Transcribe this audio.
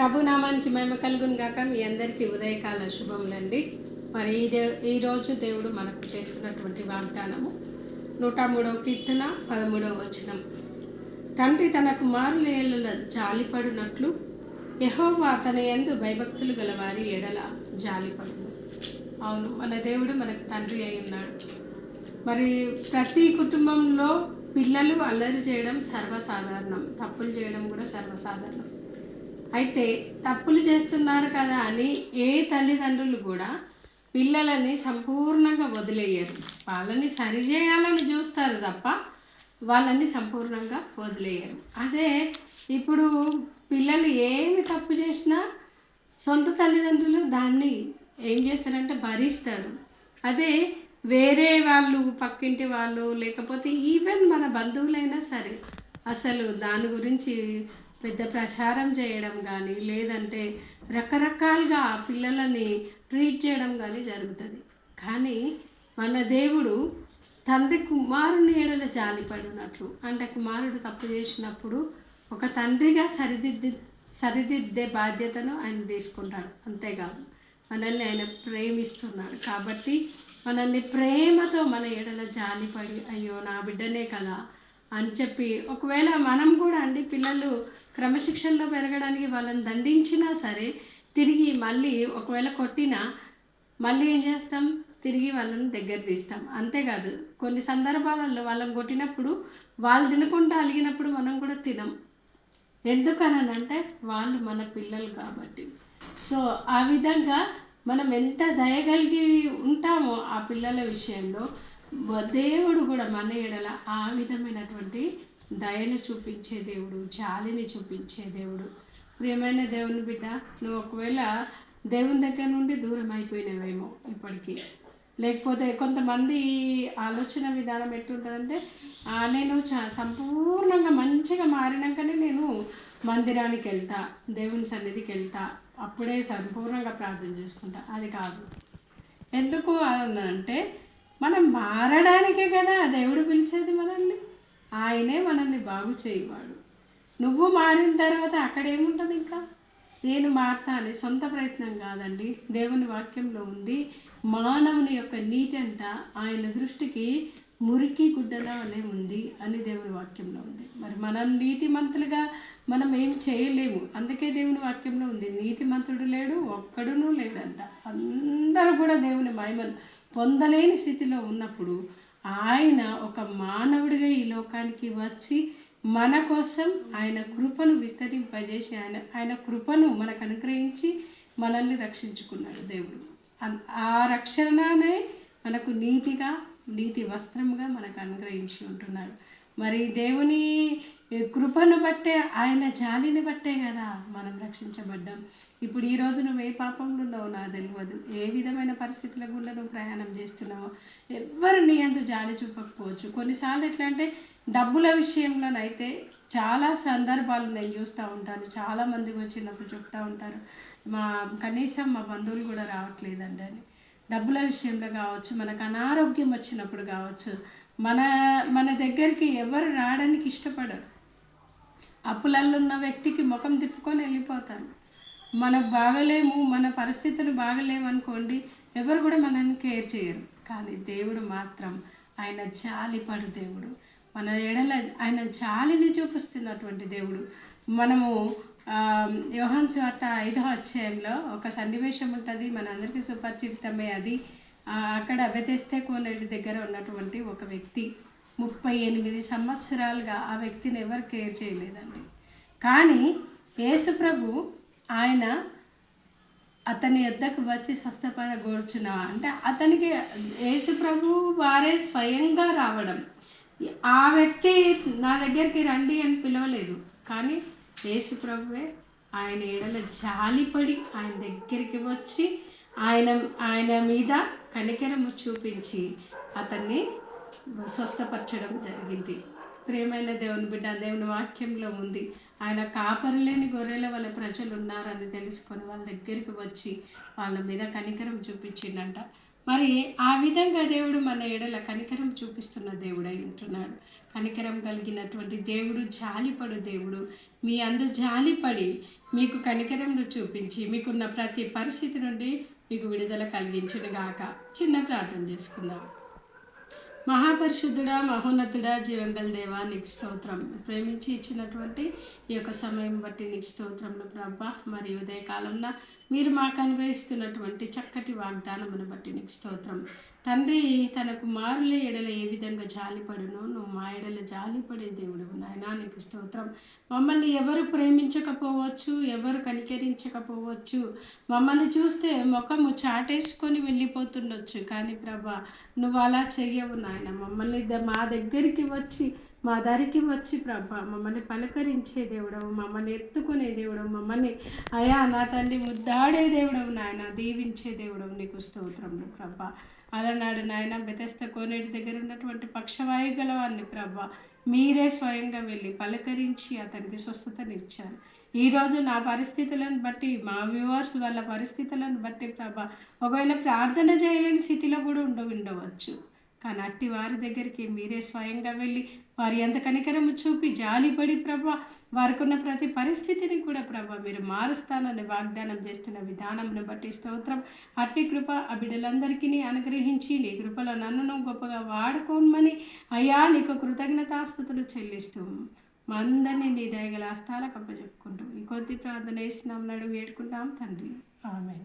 ప్రభునామానికి మేము కలుగును గాక. మీ అందరికీ ఉదయకాల శుభములండి. మరి ఈ దే ఈరోజు దేవుడు మనకు చేస్తున్నటువంటి వాగ్దానము నూట మూడవ కీర్తన పదమూడవ వచనం. తండ్రి తన కుమారుల జాలిపడినట్లు యహోవా తన యందు భయభక్తులు గలవారి ఎడల జాలిపడును. అవును మన దేవుడు మనకు తండ్రి అయి ఉన్నాడు. మరి ప్రతి కుటుంబంలో పిల్లలు అల్లరి చేయడం సర్వసాధారణం తప్పులు చేయడం కూడా సర్వసాధారణం. అయితే తప్పులు చేస్తున్నారు కదా అని ఏ తల్లిదండ్రులు కూడా పిల్లలని సంపూర్ణంగా వదిలేయరు. వాళ్ళని సరిచేయాలని చూస్తారు తప్ప వాళ్ళని సంపూర్ణంగా వదిలేయరు. అదే ఇప్పుడు పిల్లలు ఏమి తప్పు చేసినా సొంత తల్లిదండ్రులు దాన్ని ఏం చేస్తారంటే భరిస్తారు. అదే వేరే వాళ్ళు పక్కింటి వాళ్ళు లేకపోతే ఈవెన్ మన బంధువులైనా సరే అసలు దాని గురించి పెద్ద ప్రచారం చేయడం కానీ లేదంటే రకరకాలుగా ఆ పిల్లలని ట్రీట్ చేయడం కానీ జరుగుతుంది. కానీ మన దేవుడు తండ్రి కుమారుని ఏడల జాలిపడినట్లు అంటే కుమారుడు తప్పు చేసినప్పుడు ఒక తండ్రిగా సరిదిద్ది సరిదిద్దే బాధ్యతను ఆయన తీసుకుంటాడు. అంతేకాదు మనల్ని ఆయన ప్రేమిస్తున్నాడు. కాబట్టి మనల్ని ప్రేమతో మన ఏడల జాలిపడి అయ్యో నా బిడ్డనే కదా అని చెప్పి ఒకవేళ మనం కూడా అండి పిల్లలు క్రమశిక్షణలో పెరగడానికి వాళ్ళని దండించినా సరే తిరిగి మళ్ళీ ఒకవేళ కొట్టినా మళ్ళీ ఏం చేస్తాం? తిరిగి వాళ్ళని దగ్గర తీస్తాం. అంతేకాదు కొన్ని సందర్భాలలో వాళ్ళని కొట్టినప్పుడు వాళ్ళు తినకుండా అలిగినప్పుడు మనం కూడా తినం. ఎందుకనంటే వాళ్ళు మన పిల్లలు కాబట్టి. సో ఆ విధంగా మనం ఎంత దయగలిగి ఉంటామో ఆ పిల్లల విషయంలో దేవుడు కూడా మన ఎడల ఆ విధమైనటువంటి దయను చూపించే దేవుడు జాలిని చూపించే దేవుడు. ప్రియమైన దేవుని బిడ్డ నువ్వు ఒకవేళ దేవుని దగ్గర నుండి దూరం అయిపోయినవేమో ఇప్పటికీ. లేకపోతే కొంతమంది ఆలోచన విధానం ఎట్లుంటుందంటే నేను చా సంపూర్ణంగా మంచిగా మారినాకనే నేను మందిరానికి వెళ్తా దేవుని సన్నిధికి వెళ్తా అప్పుడే సంపూర్ణంగా ప్రార్థన చేసుకుంటా. అది కాదు. ఎందుకు అని అంటే మనం మారడానికే కదా దేవుడు పిలిచేది మనల్ని. ఆయనే మనల్ని బాగు చేయవాడు. నువ్వు మారిన తర్వాత అక్కడ ఏముంటుంది ఇంకా? నేను మారతా అని సొంత ప్రయత్నం కాదండి. దేవుని వాక్యంలో ఉంది మానవుని యొక్క నీతి అంట ఆయన దృష్టికి మురికి గుడ్డలా అనే ఉంది అని దేవుని వాక్యంలో ఉంది. మరి మనం నీతిమంతులుగా మనం ఏం చేయలేము. అందుకే దేవుని వాక్యంలో ఉంది నీతిమంతుడు లేడు ఒక్కడునూ లేడంట. అందరూ కూడా దేవుని మహిమను పొందలేని స్థితిలో ఉన్నప్పుడు ఆయన ఒక మానవుడిగా ఈ లోకానికి వచ్చి మన కోసం ఆయన కృపను విస్తరింపజేసి ఆయన ఆయన కృపను మనకు అనుగ్రహించి మనల్ని రక్షించుకున్నాడు దేవుడు. ఆ రక్షణనే మనకు నీతిగా నీతి వస్త్రముగా మనకు అనుగ్రహించి ఉంటున్నాడు. మరి దేవుని కృపను బట్టే ఆయన జాలిని బట్టే కదా మనం రక్షించబడ్డాం. ఇప్పుడు ఈ రోజు నువ్వు ఏ పాపంలో ఉన్నావో నాకు తెలియదు ఏ విధమైన పరిస్థితుల గుండా నువ్వు ప్రయాణం చేస్తున్నావో ఎవ్వరు నీ అంత జాలి చూపకపోవచ్చు. కొన్నిసార్లు ఎట్లా అంటే డబ్బుల విషయంలోనైతే చాలా సందర్భాలు నేను చూస్తూ ఉంటాను. చాలామంది వచ్చినప్పుడు చెప్తూ ఉంటారు మా కనీసం మా బంధువులు కూడా రావట్లేదండి అని. డబ్బుల విషయంలో కావచ్చు మనకు అనారోగ్యం వచ్చినప్పుడు కావచ్చు మన మన దగ్గరికి ఎవరు రావడానికి ఇష్టపడరు. అప్పులల్లో ఉన్న వ్యక్తికి ముఖం తిప్పుకొని వెళ్ళిపోతారు. మనకు బాగలేము మన పరిస్థితులు బాగలేము అనుకోండి ఎవరు కూడా మనల్ని కేర్ చేయరు. కానీ దేవుడు మాత్రం ఆయన జాలిపడు దేవుడు. మన ఎడల ఆయన జాలిని చూపిస్తున్నటువంటి దేవుడు. మనము ఆ, యోహాన్ స్వార్త ఐదో అధ్యాయంలో ఒక సన్నివేశం ఉంటుంది. మనందరికీ సుపరిచితమే అది. అక్కడ వెతెస్తే కోనేటి దగ్గర ఉన్నటువంటి ఒక వ్యక్తి ముప్పై ఎనిమిది సంవత్సరాలుగా ఆ వ్యక్తిని ఎవరు కేర్ చేయలేదండి. కానీ యేసు ప్రభు ఆయన అతని యొద్దకు వచ్చి స్వస్థపడగోర్చున్నావా అంటే అతనికి యేసు ప్రభు వారే స్వయంగా రావడం. ఆ వ్యక్తి నా దగ్గరికి రండి అని పిలవలేదు. కానీ యేసు ప్రభువే ఆయన ఎడల జాలిపడి ఆయన దగ్గరికి వచ్చి ఆయన ఆయన మీద కనికెరము చూపించి అతన్ని స్వస్థపరచడం జరిగింది. ప్రేమైన దేవుని బిడ్డ దేవుని వాక్యంలో ఉంది. ఆయన కాపరలేని గొర్రెల వల్ల ప్రజలు ఉన్నారని తెలుసుకొని వాళ్ళ దగ్గరికి వచ్చి వాళ్ళ మీద కనికరం చూపించిండట. మరి ఆ విధంగా దేవుడు మన ఎడల కనికరం చూపిస్తున్న దేవుడై ఉంటున్నాడు. కనికరం కలిగినటువంటి దేవుడు జాలిపడు దేవుడు. మీ అందు జాలిపడి మీకు కనికరంను చూపించి మీకున్న ప్రతి పరిస్థితి నుండి మీకు విడుదల కలిగించును గాక చిన్న ప్రార్థన చేసుకుందాం. మహాపరిశుద్ధుడా మహోన్నతుడా జీవంగల దేవా నీకు స్తోత్రం. ప్రేమించి ఇచ్చినటువంటి ఈ యొక్క సమయం బట్టి నీకు స్తోత్రంను ప్రభా. మరి ఉదయకాలంలో మీరు మాకు అనుగ్రహిస్తున్నటువంటి చక్కటి వాగ్దానమును బట్టి నీకు స్తోత్రం. తండ్రి తన కుమారుల ఎడల ఏ విధంగా జాలిపడునో నువ్వు మా ఎడల జాలిపడే దేవుడు నాయనా. నీకు స్తోత్రం. మమ్మల్ని ఎవరు ప్రేమించకపోవచ్చు ఎవరు కనికరించకపోవచ్చు? మమ్మల్ని చూస్తే ముఖము చాటేసుకొని వెళ్ళిపోతుండొచ్చు. కానీ ప్రభా నువ్వు అలా చెయ్యవు నాయన. మమ్మల్ని మా దగ్గరికి వచ్చి మా దరికి వచ్చి ప్రభా మమ్మల్ని పలకరించే దేవుడవు మమ్మల్ని ఎత్తుకునే దేవుడవు మమ్మల్ని అయా నా తండ్రి ముద్దాడే దేవుడవు నాయన దీవించే దేవుడవు నీకు స్తోత్రములు ప్రభా. అలనాడు నాయన బెతస్త కోనేటి దగ్గర ఉన్నటువంటి పక్షవాయు గలవాన్ని ప్రభా మీరే స్వయంగా వెళ్ళి పలకరించి అతనికి స్వస్థతనిచ్చారు ఈరోజు నా పరిస్థితులను బట్టి మా వ్యూవర్స్ వాళ్ళ పరిస్థితులను బట్టి ప్రభా ఒకవేళ ప్రార్థన చేయలేని స్థితిలో కూడా ఉండ ఉండవచ్చు. కానీ అట్టి వారి దగ్గరికి మీరే స్వయంగా వెళ్ళి వారి ఎంత కనికరము చూపి జాలిపడి ప్రభా వారికి ఉన్న ప్రతి పరిస్థితిని కూడా ప్రభా మీరు మారుస్తానని వాగ్దానం చేస్తున్న విధానంను బట్టి స్తోత్రం. అట్టి కృప ఆ బిడ్డలందరికీ అనుగ్రహించి నీ కృపలో నన్నును గొప్పగా వాడుకోమని అయ్యా నీకు కృతజ్ఞతాస్థుతులు చెల్లిస్తూ మందరినీ నీ దయగల హస్తాలకు అప్పచెప్పుకుంటూ ఈ కొద్ది ప్రార్థన వేసినాం నడు వేడుకుంటాం తండ్రి. ఆమె